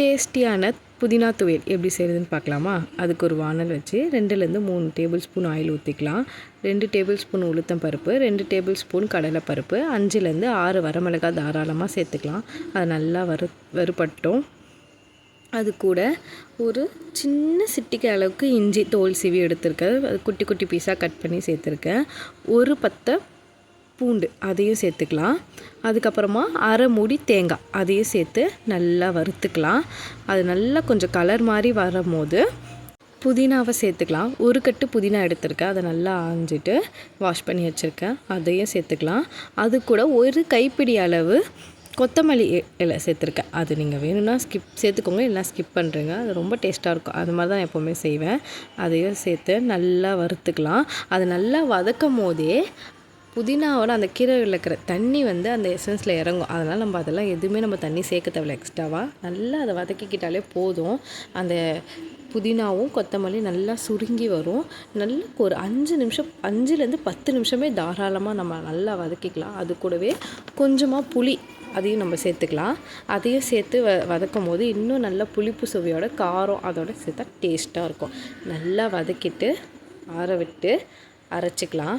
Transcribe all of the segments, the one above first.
டேஸ்டியான புதினா துவையல் எப்படி செய்கிறதுன்னு பார்க்கலாமா? அதுக்கு ஒரு வானல் வச்சு ரெண்டுலேருந்து மூணு டேபிள் ஸ்பூன் ஆயில் ஊற்றிக்கலாம் ரெண்டு டேபிள் ஸ்பூன் உளுத்தம் பருப்பு ரெண்டு டேபிள் ஸ்பூன் கடலை பருப்பு அஞ்சுலேருந்து ஆறு வரமிளகாய் தாராளமாக சேர்த்துக்கலாம். அது நல்லா வறு வறுபட்டோம். அது கூட ஒரு சின்ன சிட்டிக்க அளவுக்கு இஞ்சி தோல் சீவி எடுத்திருக்கேன். அது குட்டி குட்டி பீஸாக கட் பண்ணி சேர்த்துருக்கேன். ஒரு பத்தை பூண்டு அதையும் சேர்த்துக்கலாம். அதுக்கப்புறமா அரை மூடி தேங்காய் அதையும் சேர்த்து நல்லா வறுத்துக்கலாம். அது நல்லா கொஞ்சம் கலர் மாதிரி வரும்போது புதினாவை சேர்த்துக்கலாம். ஒரு கட்டு புதினா எடுத்திருக்கேன். அதை நல்லா ஆஞ்சிட்டு வாஷ் பண்ணி வச்சுருக்கேன். அதையும் சேர்த்துக்கலாம். அது கூட ஒரு கைப்பிடி அளவு கொத்தமல்லி இலை சேர்த்துருக்கேன். அது நீங்கள் வேணும்னா ஸ்கிப் சேர்த்துக்கோங்க. இல்லைனா ஸ்கிப் பண்ணுறேங்க அது ரொம்ப டேஸ்ட்டாக இருக்கும். அது மாதிரி தான் எப்போவுமே செய்வேன். அதையும் சேர்த்து நல்லா வறுத்துக்கலாம். அது நல்லா வதக்கும் போதே புதினாவோட அந்த கீரையில் இருக்கிற தண்ணி வந்து அந்த எசன்ஸில் இறங்கும். அதனால் நம்ம அதெல்லாம் எதுவுமே நம்ம தண்ணி சேர்க்க தேவையில்ல. எக்ஸ்ட்ராவாக நல்லா அதை வதக்கிக்கிட்டாலே போதும். அந்த புதினாவும் கொத்தமல்லி நல்லா சுருங்கி வரும். நல்லா ஒரு அஞ்சு நிமிஷம் அஞ்சுலேருந்து பத்து நிமிஷமே தாராளமாக நம்ம நல்லா வதக்கிக்கலாம். அது கூடவே கொஞ்சமாக புளி அதையும் நம்ம சேர்த்துக்கலாம். அதையும் சேர்த்து வ வதக்கும் போது இன்னும் நல்லா புளிப்பு சுவையோட காரம் அதோட சேர்த்தா டேஸ்ட்டாக இருக்கும். நல்லா வதக்கிட்டு ஆற விட்டு அரைச்சிக்கலாம்.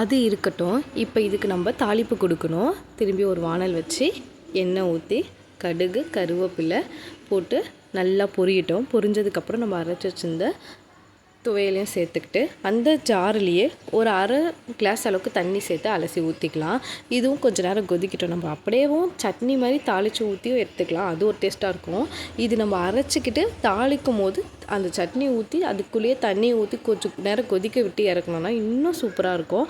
அது இருக்கட்டும். இப்போ இதுக்கு நம்ம தாளிப்பு கொடுக்கணும். திரும்பி ஒரு வானல் வச்சு எண்ணெய் ஊற்றி கடுகு கருவேப்பிலை போட்டு நல்லா பொரியட்டும். பொரிஞ்சதுக்கப்புறம் நம்ம அரைச்சி வச்சுருந்த துவையலையும் சேர்த்துக்கிட்டு அந்த ஜார்லேயே ஒரு அரை கிளாஸ் அளவுக்கு தண்ணி சேர்த்து அலசி ஊற்றிக்கலாம் இதுவும் கொஞ்சம் நேரம் கொதிக்கிட்டோம். நம்ம அப்படியேவும் சட்னி மாதிரி தாளித்து ஊற்றியும் எடுத்துக்கலாம். அது ஒரு டேஸ்ட்டாக இருக்கும். இது நம்ம அரைச்சிக்கிட்டு தாளிக்கும் போது அந்த சட்னி ஊற்றி அதுக்குள்ளேயே தண்ணி ஊற்றி கொஞ்சம் நேரம் கொதிக்க விட்டு இறக்கணும்னா இன்னும் சூப்பராக இருக்கும்.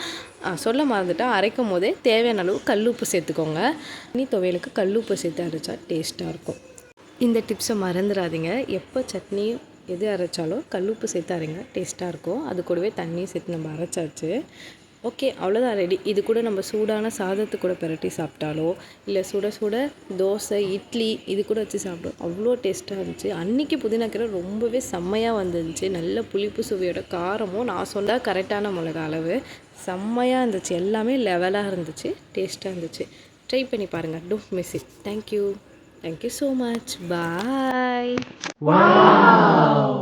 சொல்ல மறந்துட்டால் அரைக்கும் போதே தேவையான அளவு கல் உப்பு சேர்த்துக்கோங்க. தண்ணி துவையலுக்கு கல் உப்பு சேர்த்து அரைச்சா டேஸ்ட்டாக இருக்கும். இந்த டிப்ஸை மறந்துடாதீங்க. எப்போ சட்னி எது அரைச்சாலும் கல்லுப்பு சேர்த்து அரைங்க டேஸ்ட்டாக இருக்கும். அது கூடவே தண்ணியும் சேர்த்து நம்ம அரைச்சாச்சு. ஓகே அவ்வளோதான் ரெடி இது கூட நம்ம சூடான சாதத்து கூட பிரட்டி சாப்பிட்டாலோ இல்லை சுட சுட தோசை இட்லி இது கூட வச்சு சாப்பிடும் அவ்வளோ டேஸ்ட்டாக இருந்துச்சு. அன்றைக்கி புதினாக்கீரை ரொம்பவே செம்மையாக வந்துருந்துச்சு. நல்ல புளிப்பு சுவையோட காரமும் நான் சொன்னால் கரெக்டான மிளகா அளவு. செம்மையாக இருந்துச்சு. எல்லாமே லெவலாக இருந்துச்சு. டேஸ்ட்டாக இருந்துச்சு. ட்ரை பண்ணி பாருங்கள் don't miss it thank you Thank you so much. Bye. Wow.